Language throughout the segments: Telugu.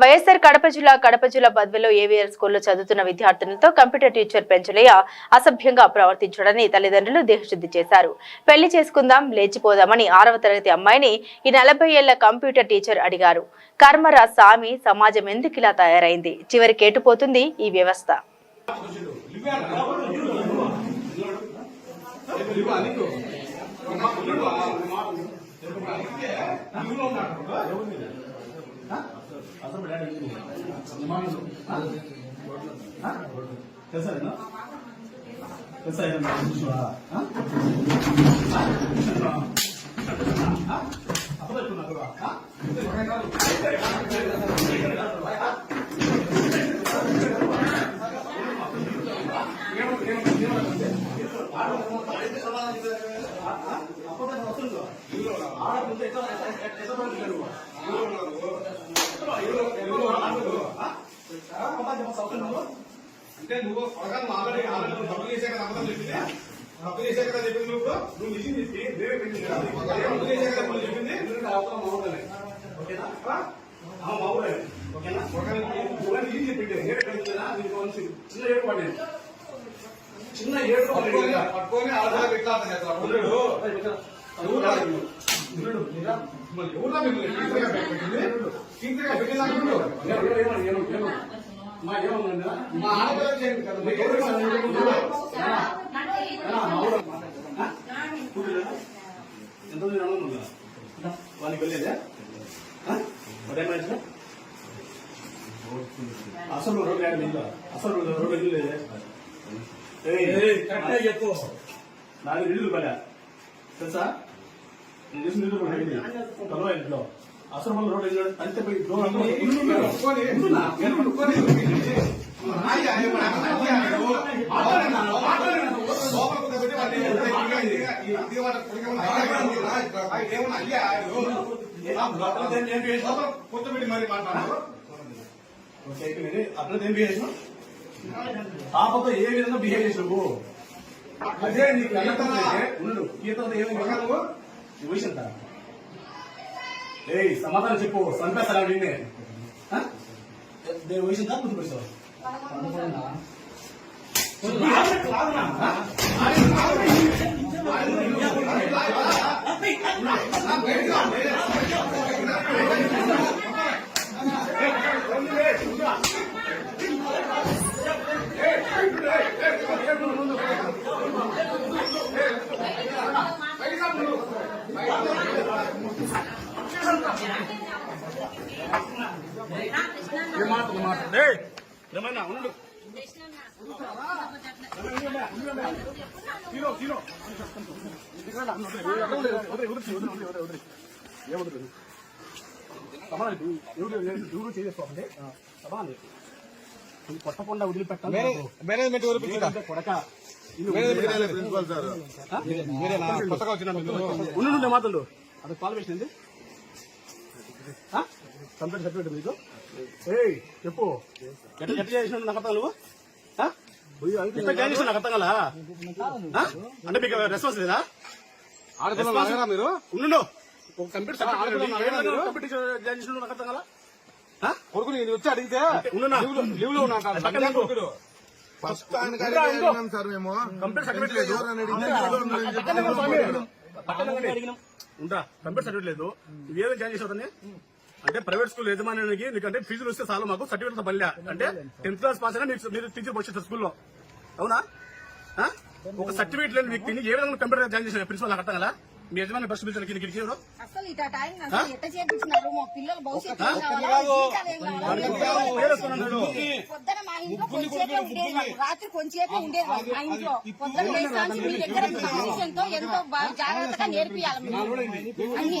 వైఎస్ఆర్ కడప జిల్లా కడప జిల్లా బద్వెలో ఏవిఆర్ స్కూల్లో చదువుతున్న విద్యార్థులతో కంప్యూటర్ టీచర్ పెంచలయ్య అసభ్యంగా ప్రవర్తించడని తల్లిదండ్రులు దేహశుద్ధి చేశారు. పెళ్ళి చేసుకుందాం లేచిపోదామని ఆరవ తరగతి అమ్మాయిని ఈ నలభై ఏళ్ళ కంప్యూటర్ టీచర్ అడిగారు. కర్మరా సామి సమాజం ఎందుకు ఇలా తయారైంది? చివరికి కేటుపోతుంది ఈ వ్యవస్థ. తెలుసా తెలుసా అంటే నువ్వు పడగాను ఆల్రెడీ ఆల్రెడీ నువ్వు డబ్బులు చేసే కదా అబద్ధం చెప్పింది. డబ్బులు చేసే కదా చెప్పింది నువ్వు నువ్వు నిజం చెప్పి వేరే పెళ్ళి కదా. డబ్బులు చేసే కదా ఇప్పుడు చెప్పింది. నువ్వు అవసరం మావుడలే ఓకేనా? మావుడే ఓకేనా? ఒకవేళ నిజం చెప్పింది పెళ్ళి కదా నీకు మంచి చిన్న ఏడు పడింది చిన్న ఏడు పట్టుకొని ఆధార్ నువ్వు మరి ఎవరా మిమ్మల్ని టీచర్గా పెట్టింది టీచర్గా పెట్టింది మా ఏమన్నా మా ఆడపిల్ల చేయండి కదా. మీకు ఎవరు ఎంత మంది అన్నం వాళ్ళకి వెళ్ళేదే? అసలు రోడ్డు లేదు అసలు రోడ్డు వెళ్ళలేదే చెప్పు. నాలుగు ఇల్లు పడా తెలుసా? నేను చేసిన ఇల్లు ఇంట్లో. అసలు వెళ్ళాడు అంతే కూర్చోబెట్టి మరి మాట్లాడు అట్లా ఏం బిహేవ్ చేసినావు పాపతో ఏ విధంగా బిహేవ్ చేసినావు? అదే నీకు కీర్తన ఏమి ఎంత ఏయ్ సమాధానం చెప్పు. సంపేస్తారా నిన్నే? దేని వయసు ఎంత ముందు ఏమన్నా ఉండు తీరో తీరో ఏమవుతుంది ఎవరు ఎవరు చేసుకోవాలి సమాధానం కొట్టకుండా వదిలిపెట్టాలి మేనేజ్మెంట్ లేదంటే కొడక సార్ కొత్తగా వచ్చిన ఉండు ఉండు అది క్వాలిఫికేషన్ వేసింది కంప్లీట్ సర్టిఫికేట్ మీకు? ఏయ్ చెప్పు. ఎట్లా ఎట్లా చేసిన నాకు అర్థం నువ్వు? ఆ? ఎట్లా జాయిన్ చేసిన నాకు అర్థం కదా అంటే మీకు రెస్పాన్స్ లేదా? ఆడపిల్లలు మీరు? ఉండు ఒక కంప్యూటర్? కంప్యూటర్ జాయిన్ చేసిన నాకు అర్థం కదా ఆ? కొడుకు నేను వచ్చి అడిగితే? లీవ్లో ఉన్నా. ఫస్ట్. సార్ మేము. కంప్యూటర్ సర్టిఫికేట్ లేదు. ఉండురా. కంప్యూటర్ సర్టిఫికేట్ లేదు. ఏదో జాయిన్ చేసావు? అంటే ప్రైవేట్ స్కూల్ యజమానికి ఎందుకంటే ఫీజులు వస్తే చాలా మాకు సర్టిఫికేట్ పనిలే అంటే టెన్త్ క్లాస్ పాస్ అయినా మీరు టీచర్ పోషిస్తారు స్కూల్లో అవునా? ఆ? ఒక సర్టిఫికేట్ లేని వ్యక్తిని ఏ విధంగా కంప్యూటర్ జాయిన్ చేసిన ప్రిన్సిపల్ నాకు అర్థం కదా మీ యజమాని బస్సు పిలిచిన కింద కింద అసలు ఇట టైం అసలు ఎట్ట చేపించినారు మా పిల్లల భవిష్యత్తు ఏం ఒక్కటి కావాలా? కాదు. జీవితాలు ఏం కావాలా? వేరేసుకున్నాడు పొద్దున మా ఇంట్లో కొంచెంసేపే ఉండేది మాకు. రాత్రి కొంచెంసేపే ఉండేది మాకు. మా ఇంట్లో పొద్దున లేస్తాను మీ దగ్గర డిసిషన్తో ఎంతో బాగా జాగ్రత్తగా నేర్పియాలి మీరు. అన్ని.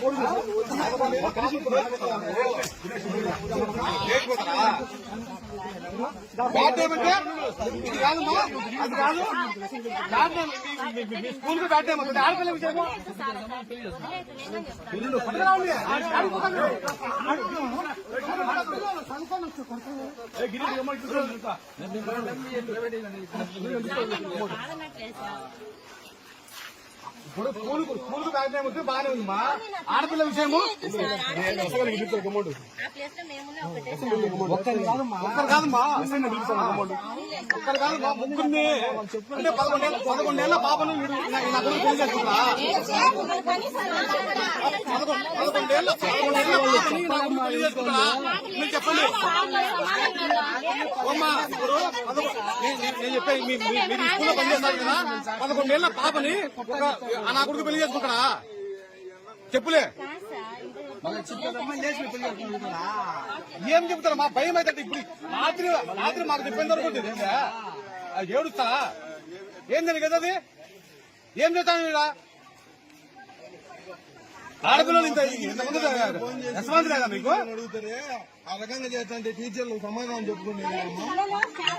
తీసుకోలేదు బ్యాడ్ టైం అంటే ఇది కాదమ్మా అది కాదు బ్యాడ్ టైం మీ- మీ- మీ స్కూల్కి బ్యాడ్ టైం అవుతుంది ఆడపిల్ల విషయము పట్టుకురావండి. ఆడుకోకండి. ఏ, గిరి, గిరి, అమ్మ, ఇటు చూడు, ఇటు. ఇప్పుడు స్కూల్ స్కూల్కు బ్యాక్ టైం వస్తే బాగానే ఉంది మా. ఆడపిల్ల విషయము. ఆ ఒక్కరు కాదమ్మా ఒక్కరు కాదమ్మా ఒక్కరు కాదమ్మా ముగ్గురిని. అంటే పదకొండేళ్ళ పదకొండేళ్ళ పాపను నా- పెళ్ళి పాపని నా పెళ్ళి మీరు చెప్పండి. నేను- చెప్పాను మీరు స్కూల్లో పనిచేస్తారు కదా పదకొండేళ్ళ పాపని ఒక ఆ నా కొడుకు పెళ్ళి చేసుకుంటాడా? చెప్పులే. ఏం చెప్తారు? మా భయం అయితే ఇప్పుడు రాత్రి రాత్రి మాకు చెప్పేంత వరకు తెలియదా ఏడుస్తా? ఏం తెలియదు కదా అది? ఏం చేస్తాను ఇక్కడ ఆడపిల్లలు ఇంత ఇంతమంది రెస్పాన్స్ లేదా మీకు? ఆ రకంగా చేస్తా టీచర్లు సమాధానం చెప్పుకునే